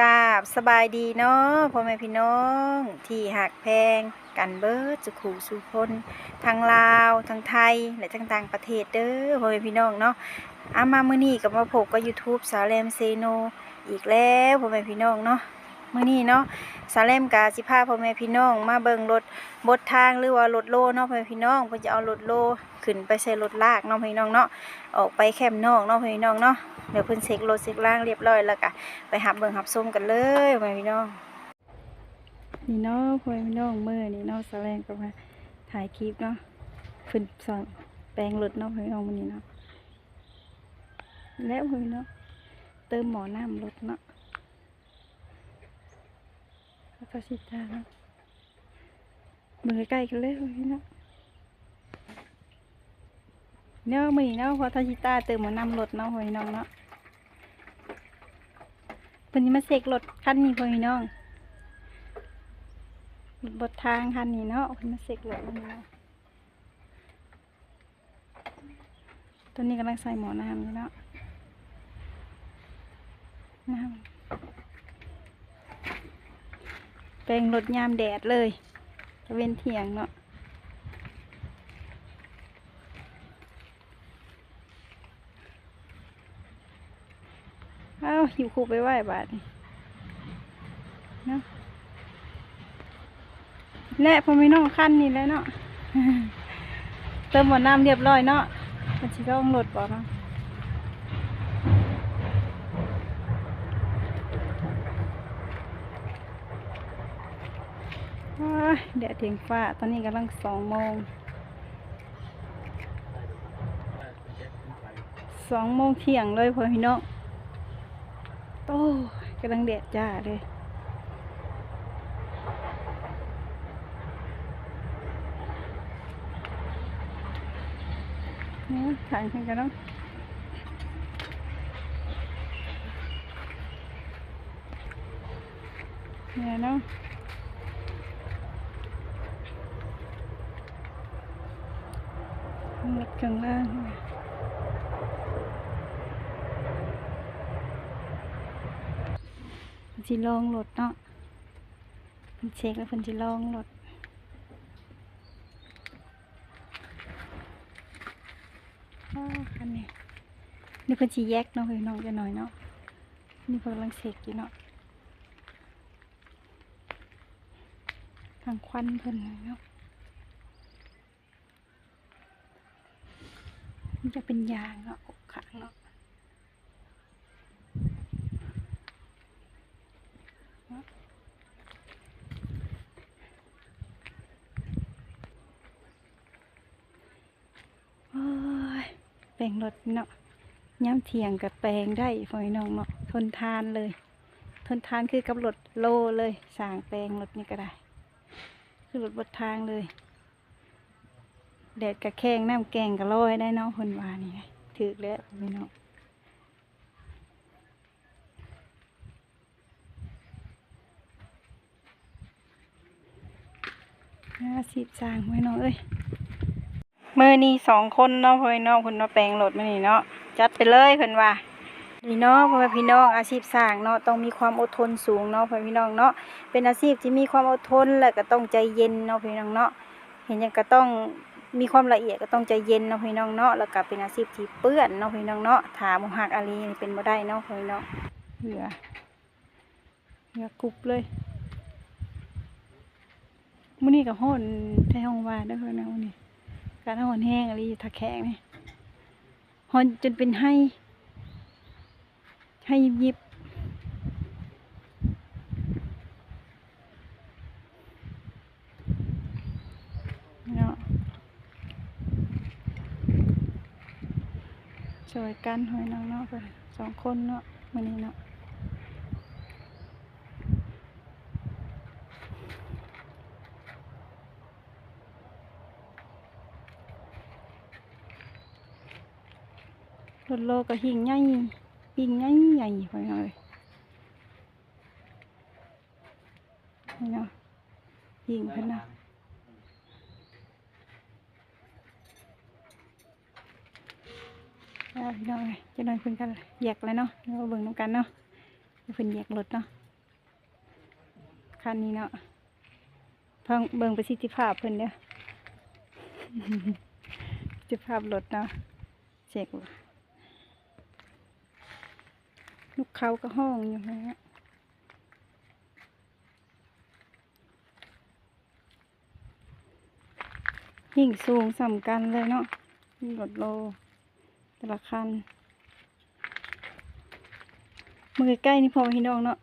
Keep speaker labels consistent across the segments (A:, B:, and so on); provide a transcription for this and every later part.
A: กราบสบายดีเนาะพ่อแม่พี่น้องที่หักแพง กันเบิดสุขูสุคนทางลาวทางไทยและทางต่างประเทศเด้อพ่อแม่พี่น้องเนาะอามามื้อนี้กับมาพบกับ YouTube สาวแรมเซโนอีกแล้วพ่อแม่พี่น้องเนาะ มื้อนี้เนาะสาวแรมกาสิพาพ่อแม่พี่น้อง มาเบิ่งรถบดทางหรือว่ารถโลเนาะพ่อแม่พี่น้องเพิ่นจะเอารถโลขึ้นไปใส่รถลากเนาะพี่น้องเนาะออกไปแคมป์นอกเนาะพี่น้องเนาะเดี๋ยวเพิ่นเช็ครถเช็คล่างเรียบร้อยแล้วก็ไปหับเบิ่งหับส้มกันเลยพ่อแม่พี่น้องนี่เนาะพ่อแม่พี่น้องเมื่อนี่เนาะแสดงกับมาถ่ายคลิปเนาะขึ้นสอนแปลงรถเนาะพ่อแม่พี่น้องวันนี้เนาะแล้วพ่อแม่พี่น้องเติมหมอน้ำรถเนาะแล้ว ก็สิตาเนาะเบิ่งใกล้กันเลยพ่อแม่พี่น้องเนาะมือเนาะพอทาชิตาเติมหมอนำรถเนาะพี่น้องเนาะเพิ่นสิมาเสกรถคันนี้พี่น้องบดทางคันนี้เนาะมาเสกรถมันเนาะตอนนี้กำลังใส่หมอน้ำอยู่เนาะน้ำ แปลงรถยามแดดเลยตะเวนเทียงเนาะเอ้าหิวคูไปไหว้บาทนี่เนาะและพอมีน้องขั้นนี่แล้วเนาะเติมหมดน้ำเรียบร้อยเนาะมันชิต้องรถบ่เนาะ ว้ายแดดเทียงฟ้า ตอนนี้กำลังสองโมงสองโมงเที่ยงเลยพ่อพี่น้องโอ้กำลังแดดจ้าเลยนี่ยถ่ายกันเนาะเนี่ยเนาะหมด ข้างล่างเพิ่นสิลองรถเนาะเพิ่นเช็คแล้วเพิ่นสิลองรถอ้าวคันนี้นี่เพิ่นสิแยกเนาะเฮ้ยน้องจะหน่อยเนาะนี่เพิ่นกำลังเช็คอยู่เนาะทางควันเพิ่นเนาะ มันจะเป็นยางเนาะอกขางเนาะโอ้ยแปลงรถเนาะย้ำเถียงกับแปลงได้ฝอยน้องเนาะทนทานเลย ทนทานคือกับรถโลเลยสางแปลงรถนี่ก็ได้ คือรถบดทางเลย แดดกระแข้งน้ำแกงกระโลอยได้เนาะคนวานี่ถือแล้วพี่น้องห้าสิบสร้างไว้น้องเอ้ยมือนี่สองคนเนาะพ่อพี่น้องเพิ่นมาแปลงรถมานี่เนาะจัดไปเลยเพิ่นว่านี่เนาะพ่อพี่น้องอาชีพสร้างเนาะต้องมีความอดทนสูงเนาะพ่อพี่น้องเนาะเป็นอาชีพที่มีความอดทนและก็ต้องใจเย็นเนาะพี่น้องเนาะเห็นยังก็ต้อง มีความละเอียดก็ต้องใจเย็นเนาะพี่น้องเนาะแล้วก็เป็นอาชีพที่เปื้อนเนาะพี่น้องเนาะถามหักอาลีนี่เป็นบ่ได้เนาะพี่น้องเหลือเหลือกรุบเลยมื้อนี้ก็ฮ้อนแท้ห้องว่าเด้อพ่อพี่น้องนี้การหอนแห้งอะไรทักแขกนี่หอนจนเป็นให้ ให้ยิบยิบเนาะ ช่วยกันหอยน้องเนาะเพิ่นสองคนเนาะมื้อนี้เนาะรถโลก็หิ่งใหญ่หิ่งใหญ่ใหญ่ไปเลยนี่เนาะหิ่งเพิ่นเนาะ เอาพี่น้องเลยจะนอนเพิ่นกันแยกเลยเนาะเดี๋ยวมาเบิ่งน้ำกันเนาะเดี๋ยวเพิ่นแยกรถเนาะคันนี้เนาะพังเบิ่งประสิทธิภาพเพิ่นเด้อประสิทธิภาพรถเนาะเช็คลูกเขาก็ห้องอยู่นะฮะยิ่งสูงสำกันเลยเนาะรถโล แต่ละคันมือใกล้ๆนี่พอพี่น้องเนาะ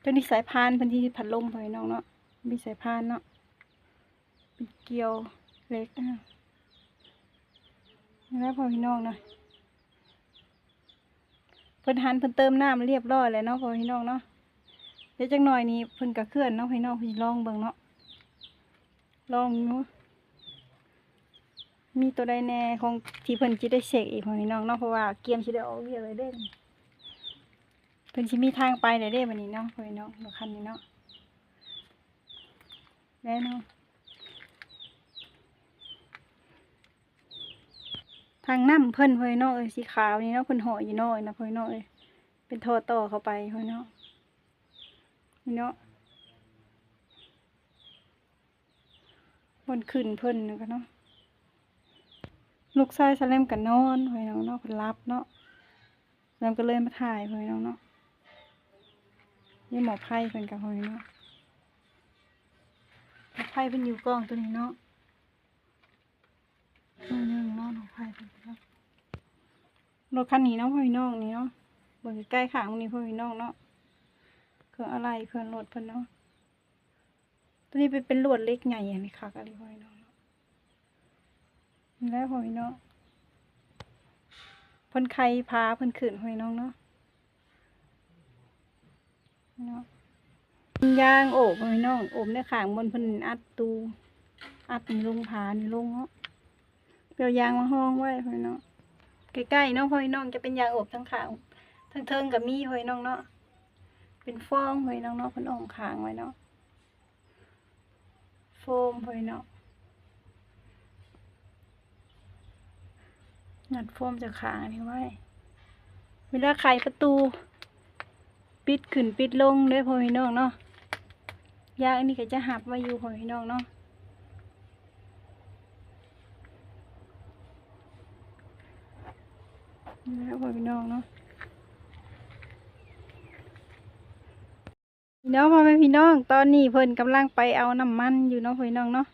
A: เจ้านี่สายพานพันที่พัดลมพอพี่น้องเนาะมีสายพานเนาะเป็นเกลียวเล็กนะแล้วพอพี่น้องเนาะเพิ่นหันเพิ่นเติมน้ำเรียบร้อยแล้วเนาะพอพี่น้องเนาะเดี๋ยวจักหน่อยนี้เพิ่นก็เคลื่อนเนาะพี่น้องพี่ลองเบิ่งเนาะลองเนาะ มีตัวใดแน่ของที่เพิ่นสิได้เสกอีกพอพี่น้องเนาะเพราะว่าเกียมสิได้ออกเรียเลยเด้เพิ่นสิมีทางไปได้เด้บัดนี้เนาะพอพี่น้องรถคันนี้เนาะแน่เนาะทางน้ำเพิ่นพ่อยเนาะเอ้ยสีขาวนี่เนาะเพิ่นห่ออยู่เนาะเอ้ยนะพ่อยเนาะเอ้ยเป็นท่อต่อเข้าไปพ่อยเนาะนี่เนาะบนขึ้นเพิ่นนะก็เนาะ ลูกชายสะเลมกันนอนพ่อยเนาะเนาะเพิ่นรับเนาะสะเลมก็เลยมาถ่ายพ่อยเนาะเนาะนี่หมอไพ่เพิ่นกับพ่อยเนาะหมอไพ่เพิ่นอยู่กล้องตัวนี้เนาะอืมเนาะน้อไผ่เป็นเนาะรถคันนี้เนาะพ่อพี่น้องนี่เนาะเบิ่งใกล้ข้างนี้พ่อพี่น้องเนาะเครื่องอะไรเครื่องรถเพิ่นเนาะตัวนี้เป็นเป็นลวดเล็กใหญ่อย่างนี้ค่ะอะไรพ่อพี่น้อง นี่แล้วพ่อพี่น้องเพิ่นใครพาเพิ่นขึ้นพ่อพี่น้องเนาะเนาะยางโอบพ่อพี่น้องโอบในข้างบนเพิ่นอัดตูอัดนี่ลงผานี่ลงเนาะเปียวยางมาห้องไว้พ่อยเนาะใกล้ๆเนาะพ่อยน้องจะเป็นยางอบทั้งขางทั้งเทิงกับมีพ่อยน้องเนาะเป็นฟองพ่อยน้องเนาะเพิ่นเอองขางไว้เนาะโฟมพ่อยเนาะ งัดโฟมจากขางอันนี้ไว้เวลาไขประตู ปิดขึ้นปิดลงเด้อพ่อยน้องเนาะยางอันนี้ก็จะหับไว้อยู่พ่อยน้องเนาะนี่แหล้วพ่อพี่น้องเนาะพี่น้องพ่อแม่พี่น้อง ตอนนี้เพิ่นกำลังไปเอาน้ำมันอยู่เนาะพ่อพี่น้องเนาะ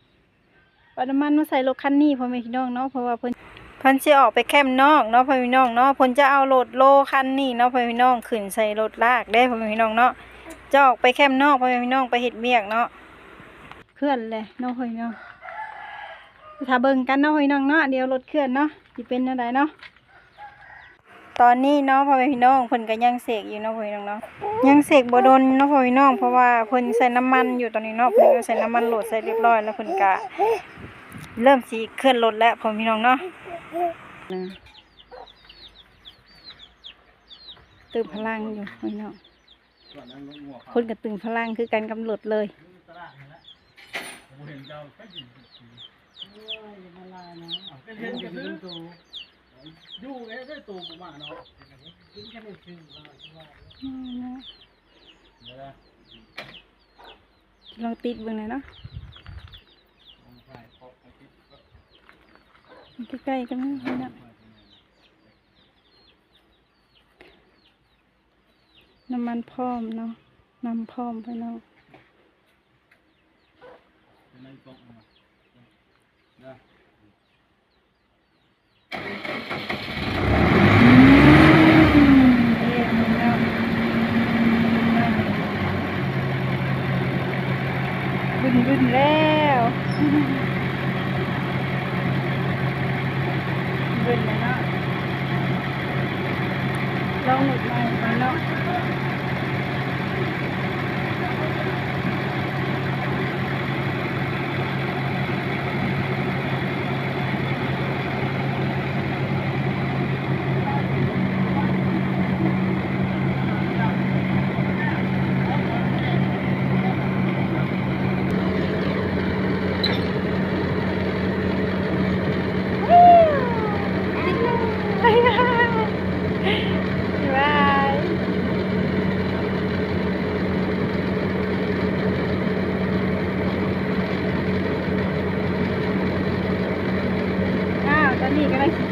A: เอาน้ำมันมาใส่รถคันนี้พ่อแม่พี่น้องเนาะเพราะว่าเพิ่น เพิ่นสิออกไปแคมป์นอกเนาะพ่อพี่น้องเนาะเพิ่นจะเอารถโลคันนี้เนาะพ่อพี่น้องขึ้นใส่รถลากได้พ่อแม่พี่น้องเนาะจะออกไปแคมป์นอกพ่อแม่พี่น้องไปเฮ็ดเวียกเนาะเคลื่อนเลยเนาะพ่อพี่น้องถ้าเบิ่งกันเนาะพ่อพี่น้องเนาะเดี๋ยวรถเคลื่อนเนาะสิเป็นจังไดเนาะตอนนี้เนาะพ่อแม่พี่น้องเพิ่นก็ยังเสกอยู่เนาะพ่อพี่น้องเนาะยังเสกบ่โดนเนาะพ่อพี่น้องเพราะว่าเพิ่นใส่น้ำมันอยู่ตอนนี้เนาะเพิ่นก็ใส่น้ำมันโหลดใส่เรียบร้อยแล้วเพิ่นก็เริ่มสิเคลื่อนรถแล้วพ่อพี่น้องเนาะ ตื่นพลังอยู่พี่น้องคนก็ตื่นพลังคือกันกำหนดเลย
B: อยู่ไงได้ตัวกูมาเนาะกินแค่ไม่ถึง
A: ลองติดเบิ่งหน่อยเนาะ ใกล้ๆกันนะพี่น้องน้ำมันพร้อมเนาะน้ำพร้อมไปเนาะบึนบึนแล้ว บึนแล้วเนา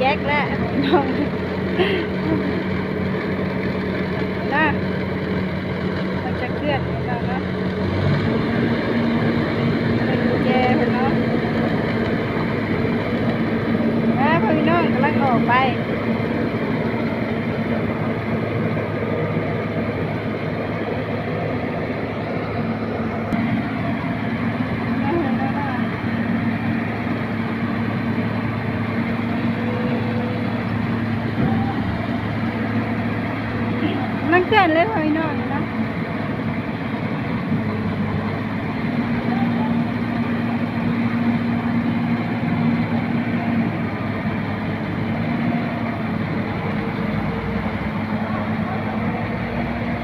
A: แยกแล้วพี่น้องนะมันจะเคลื่อนพี่น้องเนาะเป็นกุญแจเพิ่นเนาะนะพี่น้องกำลังออกไป มันเกินเลยพอยนอนนะ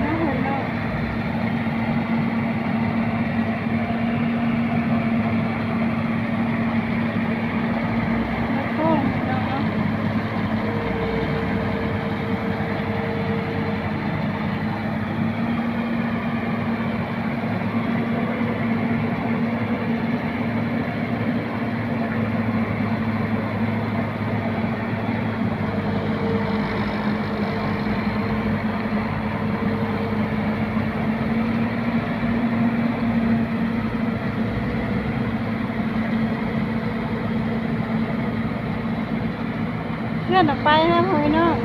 A: น่าเห็นเนาะโค้งเนาะเนาะ เพื่อนออกไปนะพ่อพี่น้อง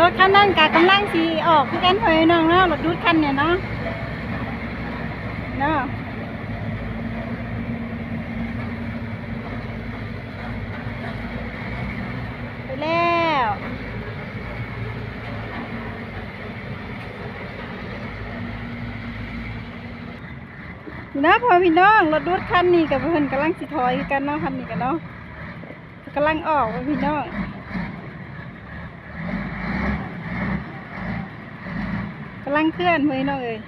A: รถคันนั้นกากำลังสีออกคือกันพ่อพี่น้องเนาะรถดูดคันเนี่ยเนาะเนาะไปแล้วนะพอพี่น้องรถดูดคันนี้กับเพิ่อนกำลังสิถอยกันเนาะคันนี้กันเนาะกำลังออกพี่น้องำลังเคลื่อนเฮ้ยน้องเอ้ย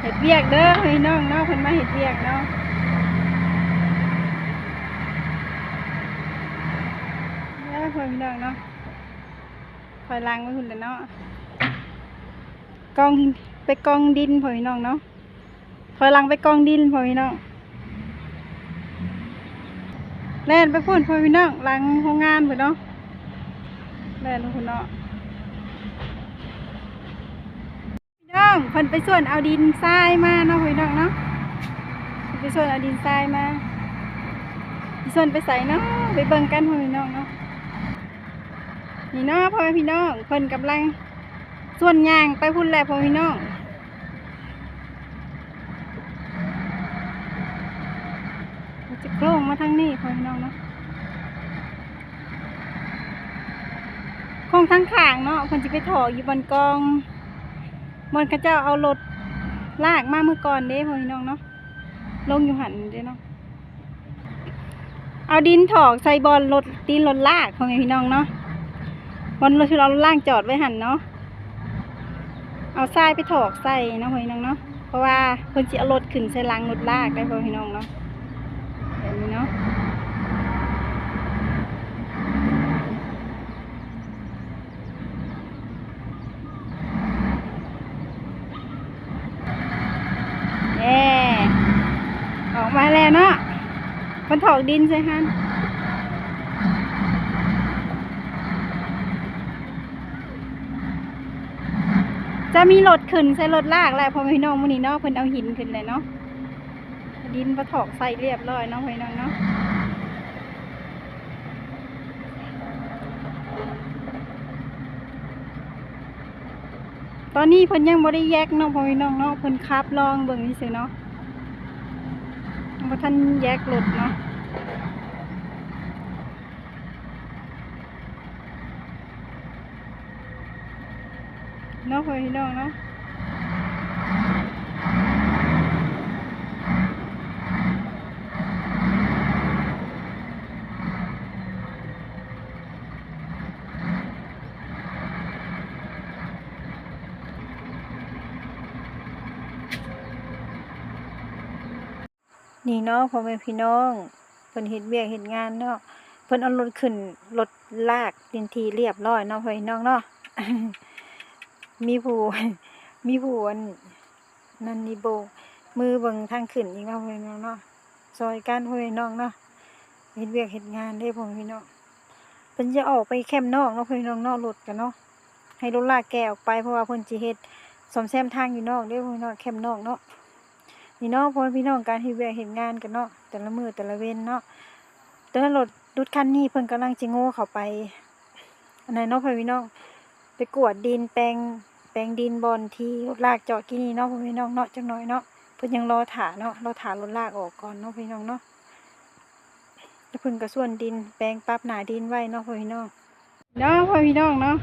A: เห็ดเวียกเด้อเฮ้ยน้องเนาะเพิ่นมาเห็ดเวียกเนาะแล้วเฮ้ยน้องเนาะ ถอยหลังไว้หุ่นเลยเนาะกองไปกองดินพ่อพี่น้องเนาะถอยหลังไปกองดินพ่อพี่น้องแล่นไปพุ่นพ่อพี่น้องหลังโรงงานพ่นเนาะแล่นไปพุ่นเนาะพี่น้องเพิ่นไปส่วนเอาดินทรายมาเนาะพ่อพี่น้องเนาะไปส่วนเอาดินทรายมาสิส่วนไปใส่เนาะไปเบิ่งกันพ่อพี่น้องเนาะ นี่เนาะพ่อแม่พี่น้องเพิ่นกำลังส่วนยางไปพุ่นแหละพ่อพี่น้องมันจะโครงมาทางนี้พ่อพี่น้องเนาะโครงทั้งข้างเนาะเพิ่นจะไปถออยู่บนกองบนเขาเจ้าเอารถลากมาเมื่อก่อนเด้พ่อพี่น้องเนาะลงอยู่หันเด้เนาะเอาดินถอกใส่บอลรถดินรถลากพ่อแม่พี่น้องเนาะ วันเราเราล่างจอดไว้หันเนาะเอาทรายไปถอกใส่เนาะพี่น้องเนาะเพราะว่าเพิ่นจะเอารถขึ้นใส่ลังรถลากได้พ่อพี่น้องเนาะแบบนี้เนาะเย่ออกมาแล้วเนาะมันถอกดินใส่หัน จะมีรถขึ้นใส่รถลากแหละพอพี่น้องมื้อนี้เนาะเพิ่นเอาหินขึ้นเลยเนาะดินประถอกใส่เรียบร้อยเนาะพี่น้องเนาะตอนนี้เพิ่นยังบ่ได้แยกเนาะพ่อพี่น้องเนาะเพิ่นขับลองเบิ่งซื่อๆเนาะยังบ่ทันแยกรถเนาะ เนาะพ่อพี่น้องเนาะนี่เนาะพ่อแม่พี่น้องเพิ่นเฮ็ดเวียเฮ็ดงานเนาะเพิ่นเอารถขึ้นรถลากดินทีเรียบร้อยเนาะพ่อพี่น้องเนาะ มีผู้มีผู้อันนั่นนี่โบกมือเบิ่งทางขึ้นอีกเนาะพี่น้องเนาะซอยกันพ่อพี่น้องเนาะเฮ็ดเวียกเฮ็ดงานเด้พ่อพี่น้องเพิ่นจะออกไปแคมป์นอกเนาะพี่น้องเนาะรถกันเนาะให้รถลากแกออกไปเพราะว่าเพิ่นสิเฮ็ดซ่อมแซมทางอยู่นอกเด้พี่น้องแคมป์นอกเนาะนี่เนาะพ่อพี่น้องการเฮ็ดเวียกเฮ็ดงานกันเนาะแต่ละมือแต่ละเว้นเนาะตอนนั้นรถดุดคันนี้เพิ่นกำลังสิโง่เข้าไปอันนั้นเนาะพ่อพี่น้องไปกวดดินแปลง ลงดินบอนที่รถลากเจอดที่นี่เนาะพ่อพี่น้องเนาะจักหน่อยเนาะเพิ่นยังรอถาเนาะรอถารถลากออกก่อนเนาะพี่น้องเนาะแล้วเพิ่นก็ส่วนดินแปลงปรับหนาดินไว้เนาะพ่อพี่น้องเนาะพ่อพี่น้องเนาะ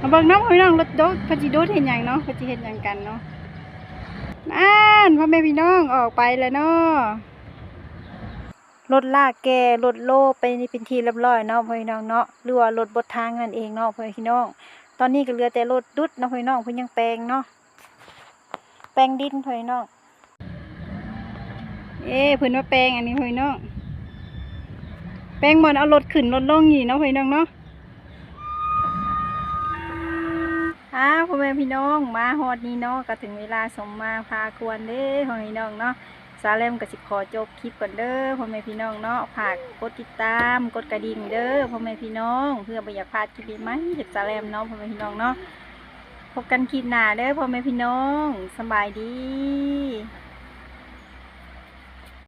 A: มาเบิ่งน้องพี่น้องรถโดดพจิโดดเห็นอย่างเนาะพจิเห็นอย่างกันเนาะอ่านพ่อแม่พี่น้องออกไปแล้วเนาะ รถลากแกรถโลไปนี่เป็นทีเรียบร้อยเนาะพี่น้องเนาะหรือว่ารถบดทางนั่นเองเนาะพี่น้อง ตอนนี้ก็เหลือแต่รถดุดเนาะพี่น้องเพิ่นยังแปลงเนาะแปลงดินพี่น้องเอ้เพิ่นว่าแปลงอันนี้พี่น้องแปลงบ่อนเอารถขึ้นรถลงนี่เนาะพี่น้องเนาะอ้าวพ่อแม่พี่น้องมาฮอดนี้เนาะก็ถึงเวลาสมมาพากวนเด้พ่อแม่พี่น้องเนาะ ซาเลมกับสิขอจบคลิปก่อนเด้อพ่อแม่พี่น้องเนาะฝากกดติดตามกดกระดิ่งเด้อพ่อแม่พี่น้อง เพื่อบ่อยากพลาดคลิปใหม่ๆจากซาเลมเนาะพ่อแม่พี่น้องเนาะพบกันคลิปหน้าเด้อพ่อแม่พี่น้องสบายดี